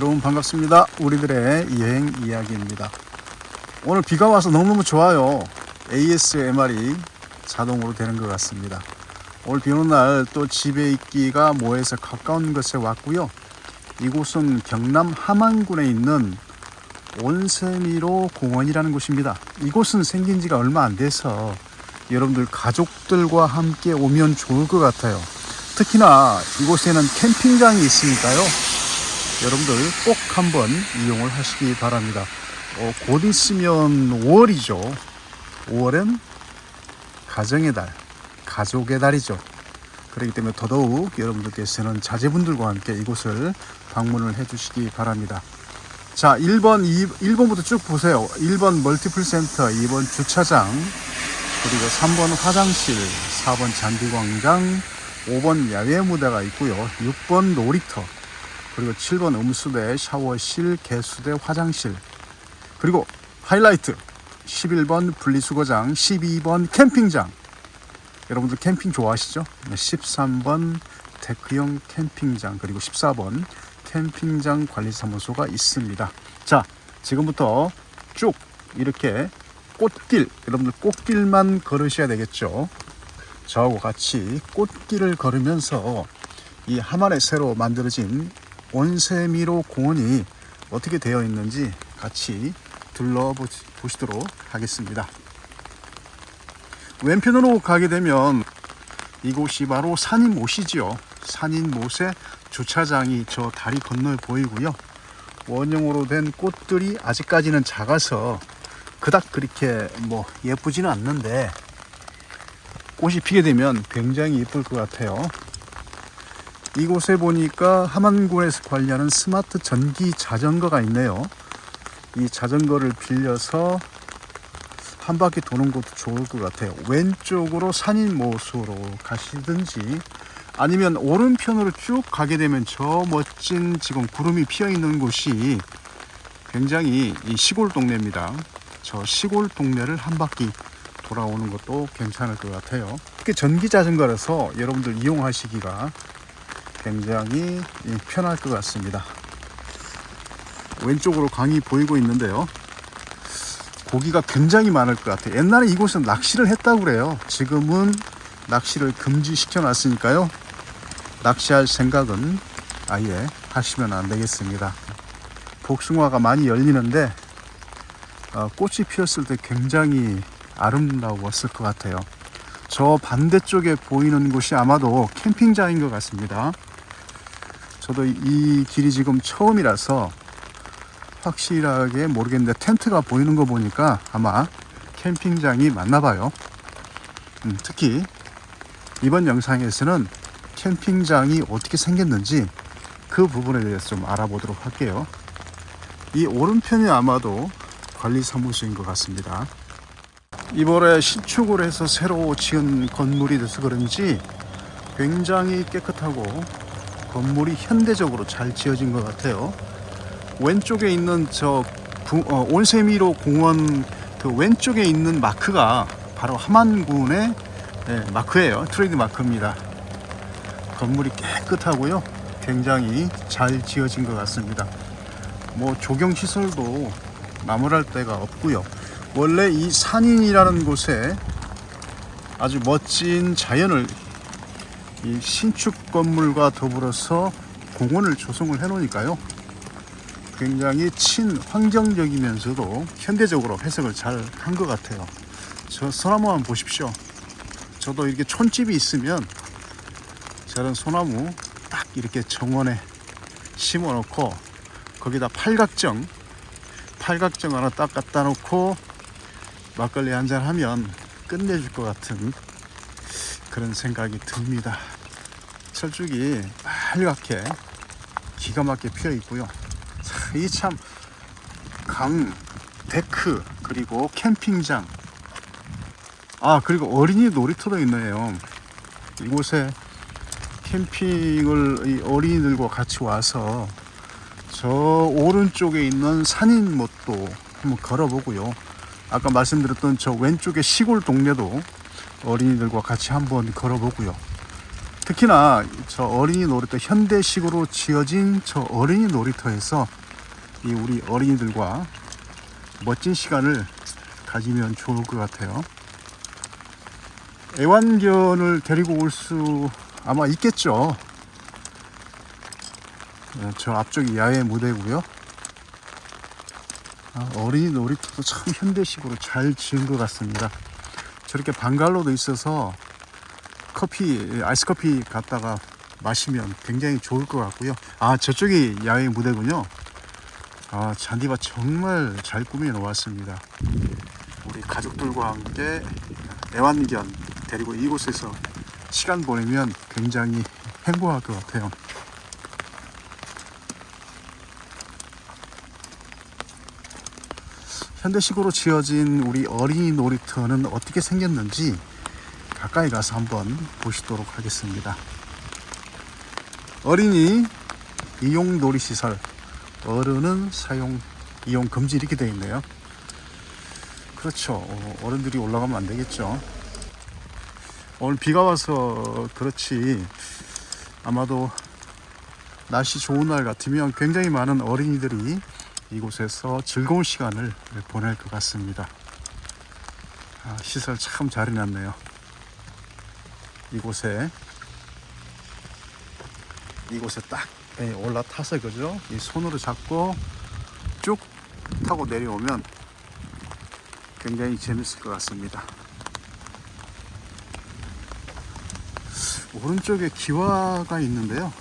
여러분 반갑습니다. 우리들의 여행 이야기입니다. 오늘 비가 와서 너무너무 좋아요. ASMR이 자동으로 되는 것 같습니다. 오늘 비 오는 날 또 집에 있기가 뭐해서 가까운 곳에 왔고요. 이곳은 경남 함안군에 있는 온세미로 공원이라는 곳입니다. 이곳은 생긴 지가 얼마 안 돼서 여러분들 가족들과 함께 오면 좋을 것 같아요. 특히나 이곳에는 캠핑장이 있으니까요. 여러분들 꼭 한번 이용을 하시기 바랍니다. 어, 곧 있으면 5월이죠. 5월은 가정의 달, 가족의 달이죠. 그렇기 때문에 더더욱 여러분들께서는 자제분들과 함께 이곳을 방문을 해 주시기 바랍니다. 자, 1번, 2, 1번부터 쭉 보세요. 1번 멀티플 센터, 2번 주차장, 그리고 3번 화장실, 4번 잔디광장, 5번 야외 무대가 있고요. 6번 놀이터, 그리고 7번 음수대, 샤워실, 개수대, 화장실. 그리고 하이라이트 11번 분리수거장, 12번 캠핑장. 여러분들 캠핑 좋아하시죠? 13번 데크형 캠핑장, 그리고 14번 캠핑장 관리사무소가 있습니다. 자, 지금부터 쭉 이렇게 꽃길, 여러분들 꽃길만 걸으셔야 되겠죠? 저하고 같이 꽃길을 걸으면서 이 하만에 새로 만들어진 온세미로 공원이 어떻게 되어 있는지 같이 둘러보시도록 하겠습니다. 왼편으로 가게 되면 이곳이 바로 산인못이지요. 산인못의 주차장이 저 다리 건너에 보이고요. 원형으로 된 꽃들이 아직까지는 작아서 그닥 그렇게 뭐 예쁘지는 않는데 꽃이 피게 되면 굉장히 예쁠 것 같아요. 이곳에 보니까 함안군에서 관리하는 스마트 전기 자전거가 있네요. 이 자전거를 빌려서 한 바퀴 도는 것도 좋을 것 같아요. 왼쪽으로 산인모수로 가시든지 아니면 오른편으로 쭉 가게 되면 저 멋진 지금 구름이 피어 있는 곳이 굉장히 이 시골 동네입니다. 저 시골 동네를 한 바퀴 돌아오는 것도 괜찮을 것 같아요. 이게 전기 자전거라서 여러분들 이용하시기가 굉장히 편할 것 같습니다. 왼쪽으로 강이 보이고 있는데요. 고기가 굉장히 많을 것 같아요. 옛날에 이곳은 낚시를 했다고 그래요. 지금은 낚시를 금지시켜 놨으니까요. 낚시할 생각은 아예 하시면 안 되겠습니다. 복숭아가 많이 열리는데 어, 꽃이 피었을 때 굉장히 아름다웠을 것 같아요. 저 반대쪽에 보이는 곳이 아마도 캠핑장인 것 같습니다. 저도 이 길이 지금 처음이라서 확실하게 모르겠는데 텐트가 보이는 거 보니까 아마 캠핑장이 맞나 봐요. 음, 특히 이번 영상에서는 캠핑장이 어떻게 생겼는지 그 부분에 대해서 좀 알아보도록 할게요. 이 오른편이 아마도 관리 사무소인 것 같습니다. 이번에 신축을 해서 새로 지은 건물이 돼서 그런지 굉장히 깨끗하고 건물이 현대적으로 잘 지어진 것 같아요. 왼쪽에 있는 저 구- 어, 온세미로 공원 그 왼쪽에 있는 마크가 바로 함안군의 예, 마크예요. 트레이드 마크입니다. 건물이 깨끗하고요. 굉장히 잘 지어진 것 같습니다. 뭐 조경 시설도 나무랄 데가 없고요. 원래 이 산인이라는 곳에 아주 멋진 자연을 이 신축 건물과 더불어서 공원을 조성을 해 놓으니까요. 굉장히 친환경적이면서도 현대적으로 해석을 잘 한 것 같아요. 저 소나무 한번 보십시오. 저도 이렇게 촌집이 있으면 저런 소나무 딱 이렇게 정원에 심어 놓고 거기다 팔각정 팔각정 하나 딱 갖다 놓고 막걸리 한 잔 하면 끝내줄 것 같은 그런 생각이 듭니다. 철쭉이 빨갛게 기가 막히게 피어 있고요. 이 참 강, 데크 그리고 캠핑장 아 그리고 어린이 놀이터도 있네요. 이곳에 캠핑을 이 어린이들과 같이 와서 저 오른쪽에 있는 산인 못도 한번 걸어보고요. 아까 말씀드렸던 저 왼쪽에 시골 동네도 어린이들과 같이 한번 걸어보고요. 특히나 저 어린이 놀이터 현대식으로 지어진 저 어린이 놀이터에서 이 우리 어린이들과 멋진 시간을 가지면 좋을 것 같아요. 애완견을 데리고 올 수 아마 있겠죠. 네, 저 앞쪽이 야외 무대고요. 아, 어린이 놀이터도 참 현대식으로 잘 지은 것 같습니다. 저렇게 방갈로도 있어서 커피, 아이스 커피 갖다가 마시면 굉장히 좋을 것 같고요. 아, 저쪽이 야외 무대군요. 아, 잔디밭 정말 잘 꾸며 놓았습니다. 우리 가족들과 함께 애완견 데리고 이곳에서 시간 보내면 굉장히 행복할 것 같아요. 현대식으로 지어진 우리 어린이 놀이터는 어떻게 생겼는지 가까이 가서 한번 보시도록 하겠습니다. 어린이 이용 놀이시설 어른은 사용 이용 금지 이렇게 되어 있네요. 그렇죠. 어, 어른들이 올라가면 안 되겠죠. 오늘 비가 와서 그렇지 아마도 날씨 좋은 날 같으면 굉장히 많은 어린이들이 이곳에서 즐거운 시간을 보낼 것 같습니다. 아, 시설 참 잘 해놨네요. 이곳에 이곳에 딱 예, 올라타서 그죠? 이 손으로 잡고 쭉 타고 내려오면 굉장히 재밌을 것 같습니다. 오른쪽에 기와가 있는데요.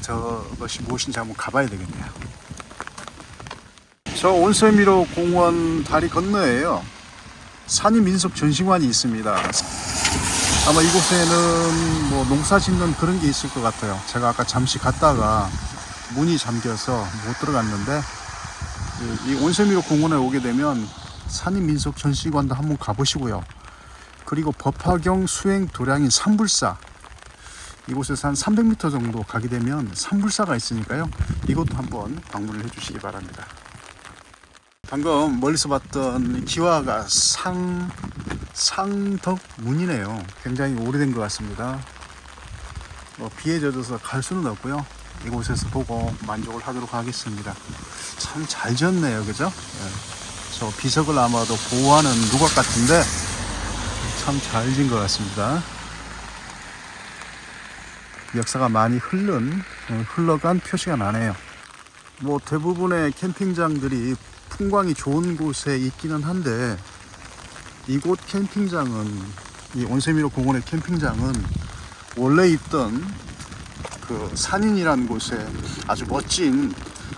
저것이 무엇인지 한번 가봐야 되겠네요. 저 온세미로 공원 다리 건너에요. 산이민속 전시관이 있습니다. 아마 이곳에는 뭐 농사 짓는 그런 게 있을 것 같아요. 제가 아까 잠시 갔다가 문이 잠겨서 못 들어갔는데 이- 이 온세미로 공원에 오게 되면 산인민속 전시관도 한번 가보시고요. 그리고 법화경 수행 도량인 산불사 이곳에서 한 300m 정도 가게 되면 산불사가 있으니까요. 이것도 한번 방문을 해주시기 바랍니다. 방금 멀리서 봤던 기와가 상 상덕문이네요. 굉장히 오래된 것 같습니다. 뭐 비에 젖어서 갈 수는 없고요. 이곳에서 보고 만족을 하도록 하겠습니다. 참 잘 지었네요, 그죠? 예. 저 비석을 아마도 보호하는 누각 같은데 참 잘 지은 것 같습니다. 역사가 많이 흐른 어, 흘러간 표시가 나네요. 뭐 대부분의 캠핑장들이 풍광이 좋은 곳에 있기는 한데 이곳 캠핑장은 이 온세미로 공원의 캠핑장은 원래 있던 그 산인이라는 곳에 아주 멋진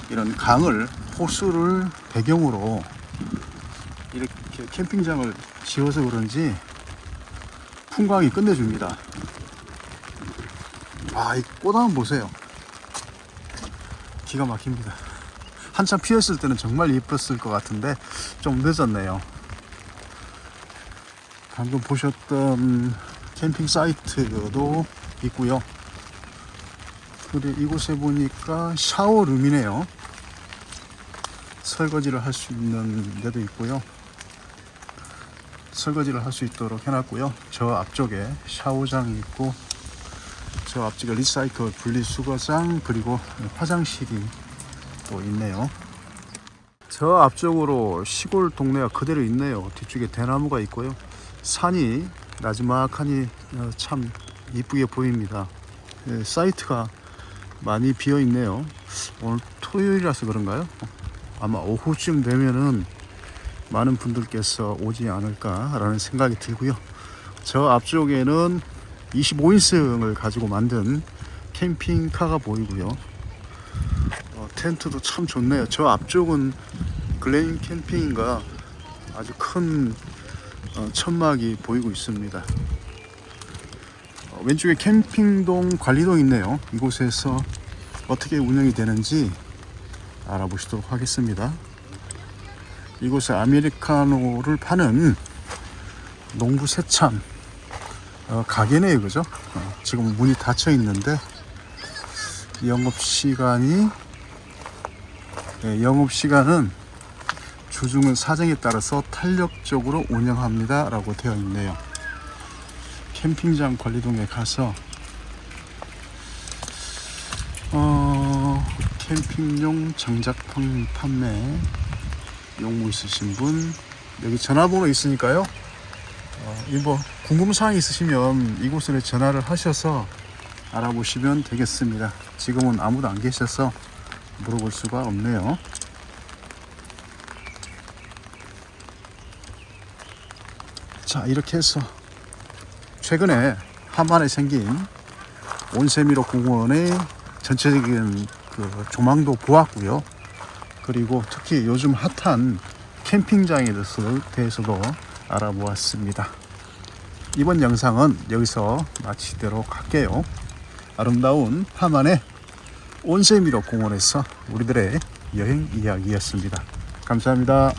이런 강을 호수를 배경으로 이렇게 캠핑장을 지어서 그런지 풍광이 끝내줍니다. 아, 이 꽃 한번 보세요. 기가 막힙니다. 한참 피었을 때는 정말 예뻤을 것 같은데 좀 늦었네요. 방금 보셨던 캠핑 사이트도 있고요. 그리고 이곳에 보니까 샤워룸이네요. 설거지를 할 수 있는 데도 있고요. 설거지를 할 수 있도록 해놨고요. 저 앞쪽에 샤워장이 있고 저 앞쪽에 리사이클 분리수거장 그리고 화장실이 또 있네요. 저 앞쪽으로 시골 동네가 그대로 있네요. 뒤쪽에 대나무가 있고요. 산이 나지막하니 어, 참 이쁘게 보입니다. 예, 사이트가 많이 비어 있네요. 오늘 토요일이라서 그런가요? 아마 오후쯤 되면은 많은 분들께서 오지 않을까 라는 생각이 들고요. 저 앞쪽에는 25인승을 가지고 만든 캠핑카가 보이고요. 어, 텐트도 참 좋네요. 저 앞쪽은 글레인 캠핑인가 아주 큰 어, 천막이 보이고 있습니다. 어, 왼쪽에 캠핑동 관리동 있네요. 이곳에서 어떻게 운영이 되는지 알아보시도록 하겠습니다. 이곳에 아메리카노를 파는 농부 세참 어, 가게네요, 그죠? 어, 지금 문이 닫혀 있는데 영업 시간이 예, 영업 시간은 주중은 사정에 따라서 탄력적으로 운영합니다. 라고 되어 있네요. 캠핑장 관리동에 가서 어, 캠핑용 장작품 판매 용무 있으신 분 여기 전화번호 있으니까요. 어, 이거 궁금사항 있으시면 이곳으로 전화를 하셔서 알아보시면 되겠습니다. 지금은 아무도 안 계셔서 물어볼 수가 없네요. 자 이렇게 해서 최근에 한만에 생긴 온세미로 공원의 전체적인 그 조망도 보았고요. 그리고 특히 요즘 핫한 캠핑장에 대해서- 대해서도 알아보았습니다. 이번 영상은 여기서 마치도록 할게요. 아름다운 하만의 온세미로 공원에서 우리들의 여행 이야기였습니다. 감사합니다.